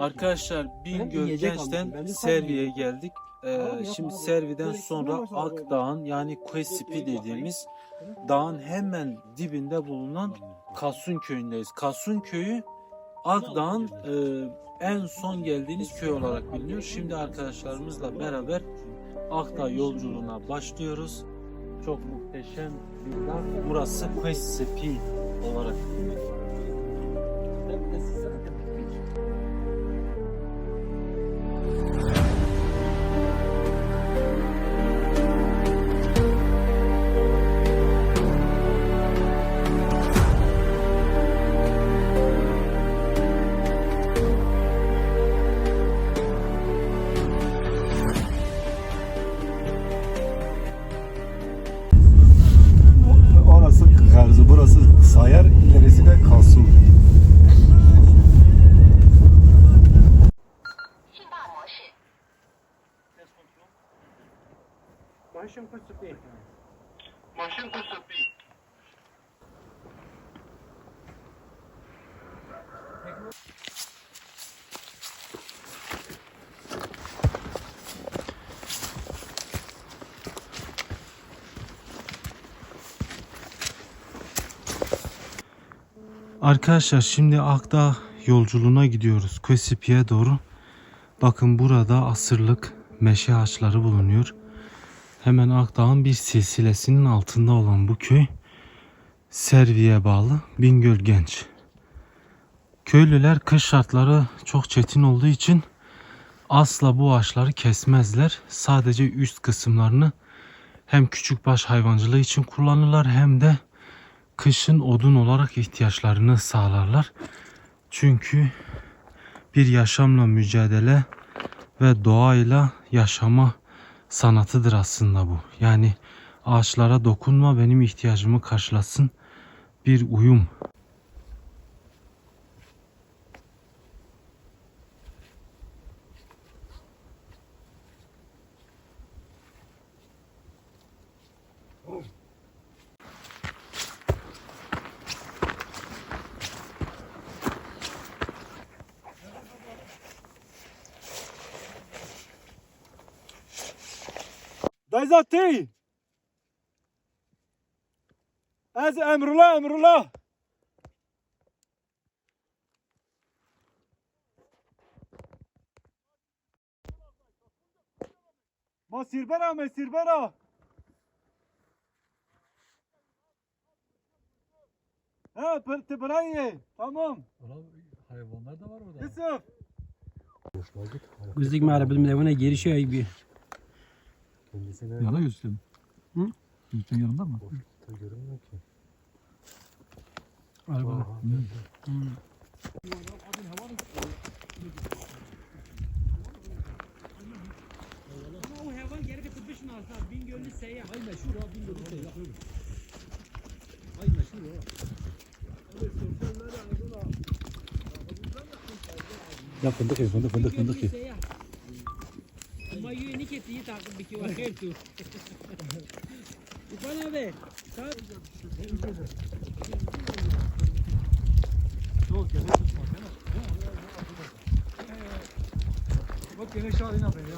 Arkadaşlar Bingöl Genç'ten Servi'ye geldik. Ee, şimdi. Servi'den sonra Akdağ'ın yani Kuesipi dediğimiz dağın hemen dibinde bulunan Kasun köyündeyiz. Kasun köyü Akdağ'ın e, en son geldiğiniz köy olarak biliniyor. Şimdi arkadaşlarımızla beraber Akdağ yolculuğuna başlıyoruz. Çok muhteşem bir dağ. Burası Kuesipi olarak biliniyor. Arkadaşlar şimdi Akdağ yolculuğuna gidiyoruz. Kösipi'ye doğru. Bakın burada asırlık meşe ağaçları bulunuyor. Hemen Akdağ'ın bir silsilesinin altında olan bu köy Servi'ye bağlı Bingöl Genç. Köylüler kış şartları çok çetin olduğu için asla bu ağaçları kesmezler. Sadece üst kısımlarını hem küçükbaş hayvancılığı için kullanırlar hem de kışın odun olarak ihtiyaçlarını sağlarlar. Çünkü bir yaşamla mücadele ve doğayla yaşama sanatıdır aslında bu. Yani ağaçlara dokunma benim ihtiyacımı karşılasın bir uyum. Dayzati! Ez emrullah emrullah! Ma sirbera me sirbera! Ha, tıbrayı. Tamam. Hayvanlar da var orada. Yusuf. Gözlük mağara bilmem ne geri şey gibi. Yana Yusuf'un. Hı? Yusuf'un yanında mı? Araba. O hayvan geri bir tıbbışın aslında Bingöl'lü seyyah. Ay meşhur o Bingöl'lü seyyah. Ay meşhur o. Ya fındık fındık fındık fındık. Ama yeni ketiği takip bir ki var tu. İrfan abi. Sen Bak gene şahane yapıyor ya.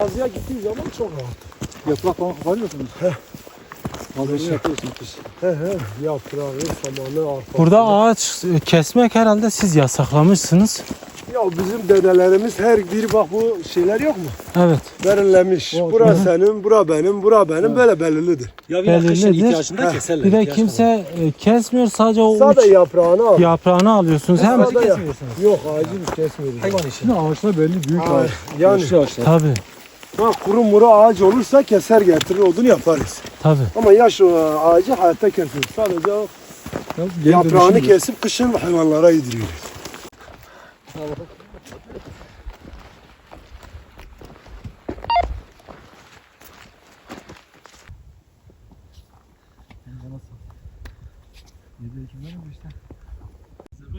Azıya gittiği zaman çok rahat. Yaprak falan koparıyorsunuz. Heh. He he. Yaprağı, samanı, arpa. Burada ağaç kesmek herhalde siz yasaklamışsınız. Ya bizim dedelerimiz her biri bak bu şeyler yok mu? Evet. Belirlemiş. Bura senin, bura benim, bura benim böyle belirlidir. Ya bir Belirlidir. ihtiyacında keserler. Bir de kimse e, kesmiyor sadece o Sade uç yaprağını al. yaprağını alıyorsunuz. Hem Sade yap- Yok ağacı biz kesmiyoruz. Hayvan işi. Şimdi ağaçlar belli büyük ağaç. yani Yaşlı ağaçlar. tabi bak kuru muru ağaç olursa keser getirir odun yaparız. tabi. Ama yaş o ağacı hayatta kesmiyoruz. Sadece o Ya, yaprağını kesip kışın hayvanlara yediriyoruz.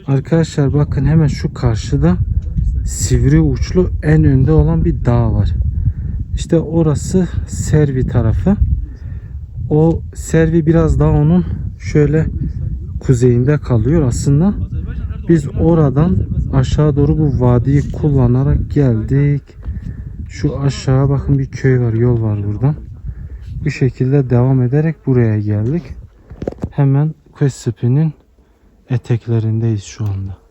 Arkadaşlar bakın hemen şu karşıda sivri uçlu en önde olan bir dağ var. İşte orası Servi tarafı. O Servi biraz daha onun şöyle kuzeyinde kalıyor aslında. Biz oradan aşağı doğru bu vadiyi kullanarak geldik. Şu aşağı bakın bir köy var, yol var buradan. Bu şekilde devam ederek buraya geldik. Hemen Kösepi'nin eteklerindeyiz şu anda.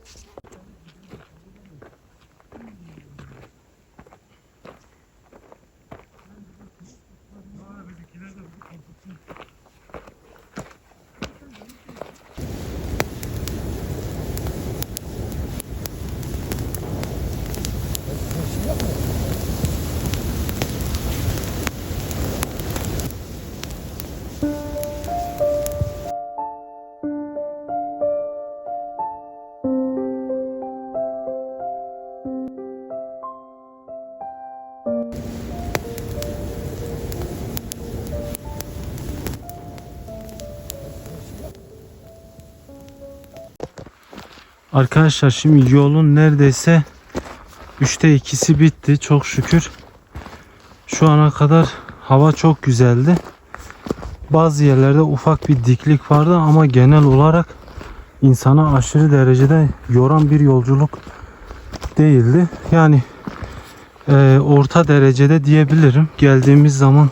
Arkadaşlar şimdi yolun neredeyse üçte ikisi bitti çok şükür. Şu ana kadar hava çok güzeldi. Bazı yerlerde ufak bir diklik vardı ama genel olarak insana aşırı derecede yoran bir yolculuk değildi. Yani e, orta derecede diyebilirim. Geldiğimiz zaman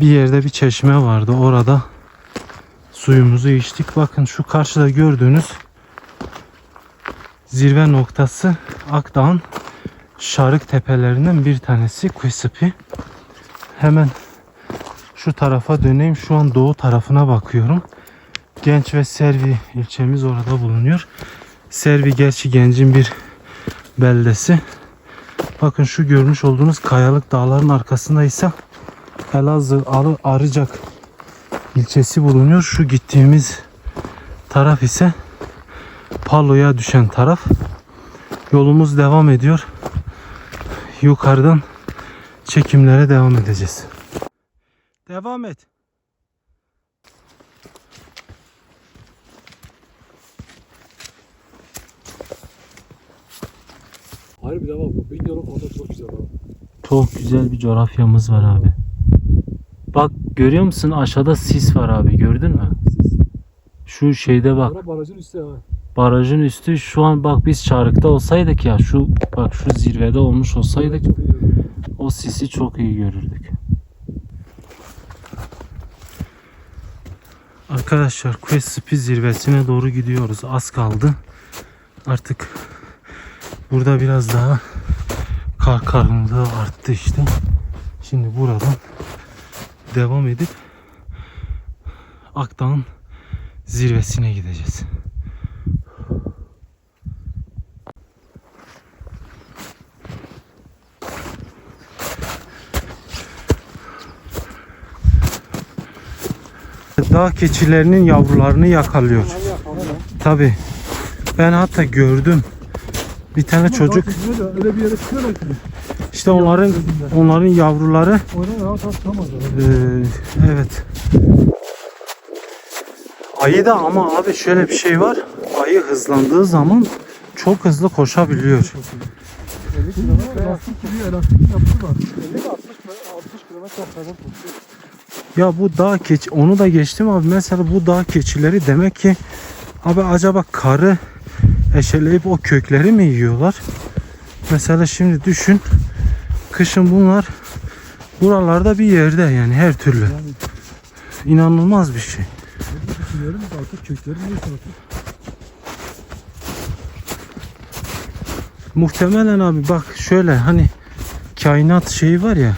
bir yerde bir çeşme vardı. Orada suyumuzu içtik. Bakın şu karşıda gördüğünüz zirve noktası Akdağ'ın Şarık tepelerinden bir tanesi Kuysupi. Hemen şu tarafa döneyim. Şu an doğu tarafına bakıyorum. Genç ve Servi ilçemiz orada bulunuyor. Servi gerçi Genc'in bir beldesi. Bakın şu görmüş olduğunuz kayalık dağların arkasında ise Elazığ Arı, Arıcak ilçesi bulunuyor. Şu gittiğimiz taraf ise Palo'ya düşen taraf. Yolumuz devam ediyor. Yukarıdan çekimlere devam edeceğiz. Devam et. Hayır bir de bak bu bin yılın konuda çok güzel abi. Çok güzel bir coğrafyamız var abi. Bak görüyor musun aşağıda sis var abi gördün mü? Şu şeyde bak barajın üstü ha. Barajın üstü şu an bak biz Çarık'ta olsaydık ya şu bak şu zirvede olmuş olsaydık o sisi çok iyi görürdük. Arkadaşlar Quest Spi zirvesine doğru gidiyoruz. Az kaldı. Artık burada biraz daha kar kalınlığı arttı işte. Şimdi buradan devam edip Akdağ'ın zirvesine gideceğiz. Dağ keçilerinin yavrularını yakalıyor. Tabi. Ben hatta gördüm. Bir tane çocuk öyle- Öyle bir yere çıkıyorlar ki. işte onların onların yavruları. Ee, evet. Ayı da ama abi şöyle bir şey var. Ayı hızlandığı zaman çok hızlı koşabiliyor. 50 kilometre lastik gibi elastik yapıyorlar. 50 60 60 kilometre hızla koşuyor. Ya bu dağ keçi onu da geçtim abi. Mesela bu dağ keçileri demek ki abi acaba karı eşeleyip o kökleri mi yiyorlar? Mesela şimdi düşün. Kışın bunlar buralarda bir yerde yani her türlü. Yani İnanılmaz bir şey. ne düşünüyorum da artık kökleri neyse artık. Muhtemelen abi bak şöyle hani kainat şeyi var ya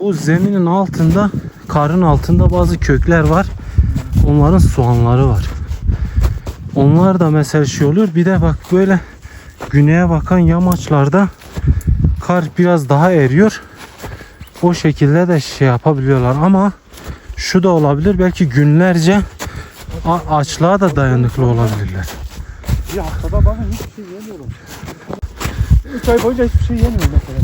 bu zeminin altında karın altında bazı kökler var. Onların soğanları var. Onlar da mesela şey oluyor. Bir de bak böyle güneye bakan yamaçlarda kar biraz daha eriyor. O şekilde de şey yapabiliyorlar ama şu da olabilir belki günlerce açlığa da dayanıklı olabilirler. Bir haftada ben hiçbir şey yemiyorum. 3 ay boyunca hiçbir şey yemiyorum mesela.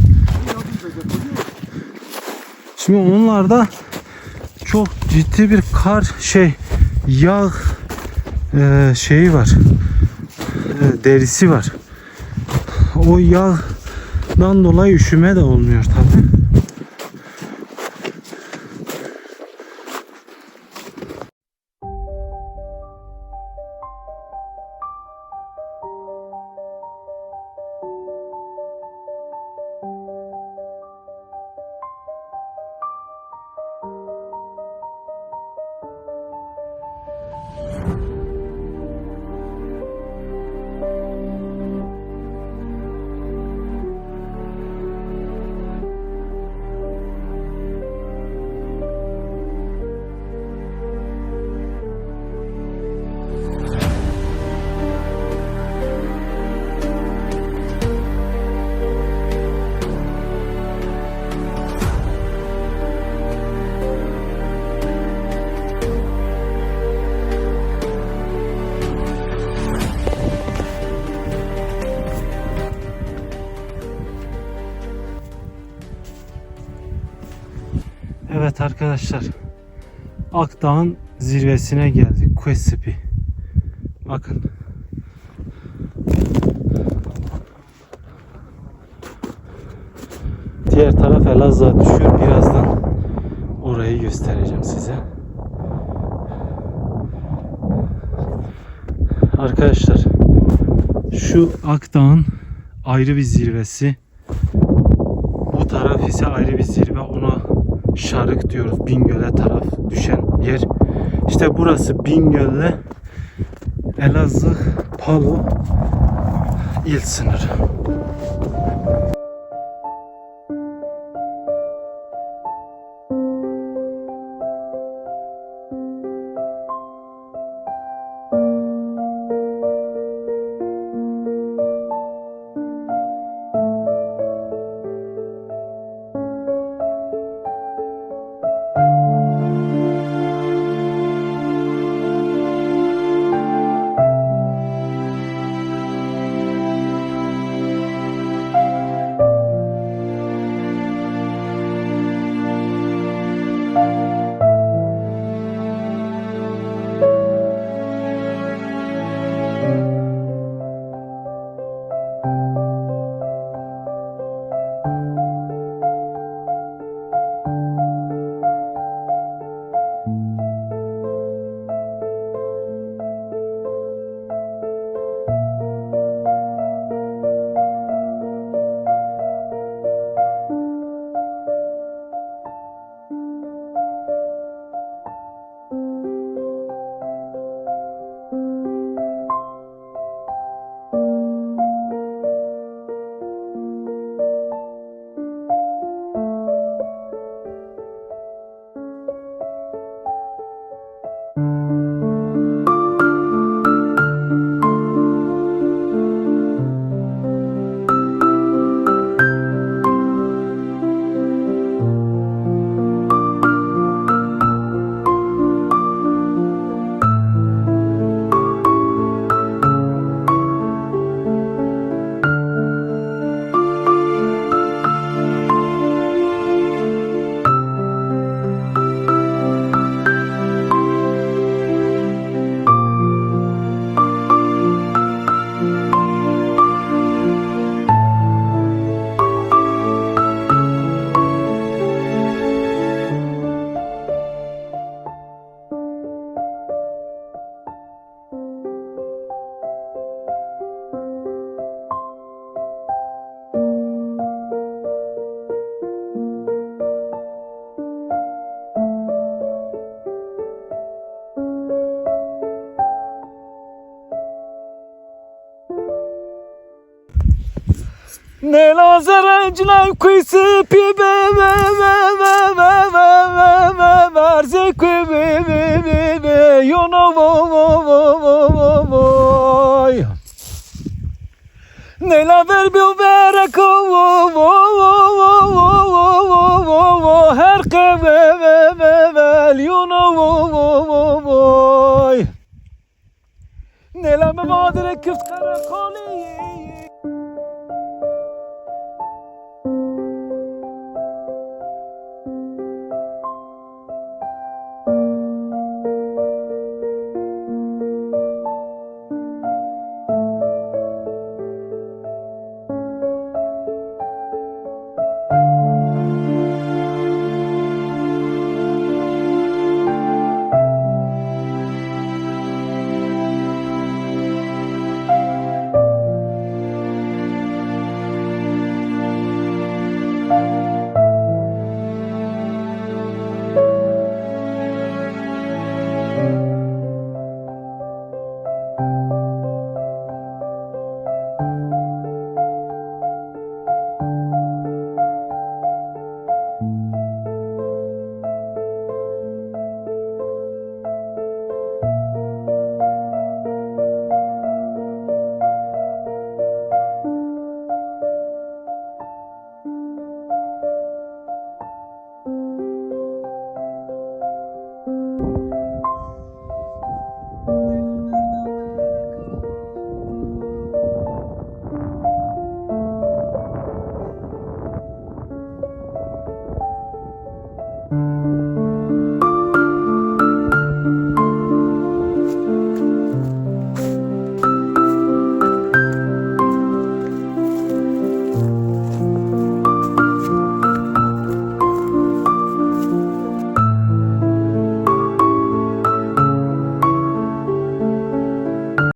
Şimdi onlarda çok ciddi bir kar şey yağ e, şeyi var. E, derisi var. O yağdan dolayı üşüme de olmuyor tabi. Arkadaşlar. Akdağ'ın zirvesine geldik. Kuesipi. Bakın. Diğer taraf Elazığ'a düşüyor. Birazdan orayı göstereceğim size. Arkadaşlar şu Akdağ'ın ayrı bir zirvesi. Bu taraf ise ayrı bir zirve. Şarık diyoruz. Bingöl'e taraf düşen yer. İşte burası Bingöl'le Elazığ Palu il sınırı. Nella zarancına kuysu pibe ve ve ve ve ve ve ve verze kuybe ve ve ve yona vo vo vo vo vo voy Nella ver bir vere ko vo vo vo vo vo vo vo vo vo her ke ve ve ve ve yona vo vo vo voy Nella me madre kıft kara ko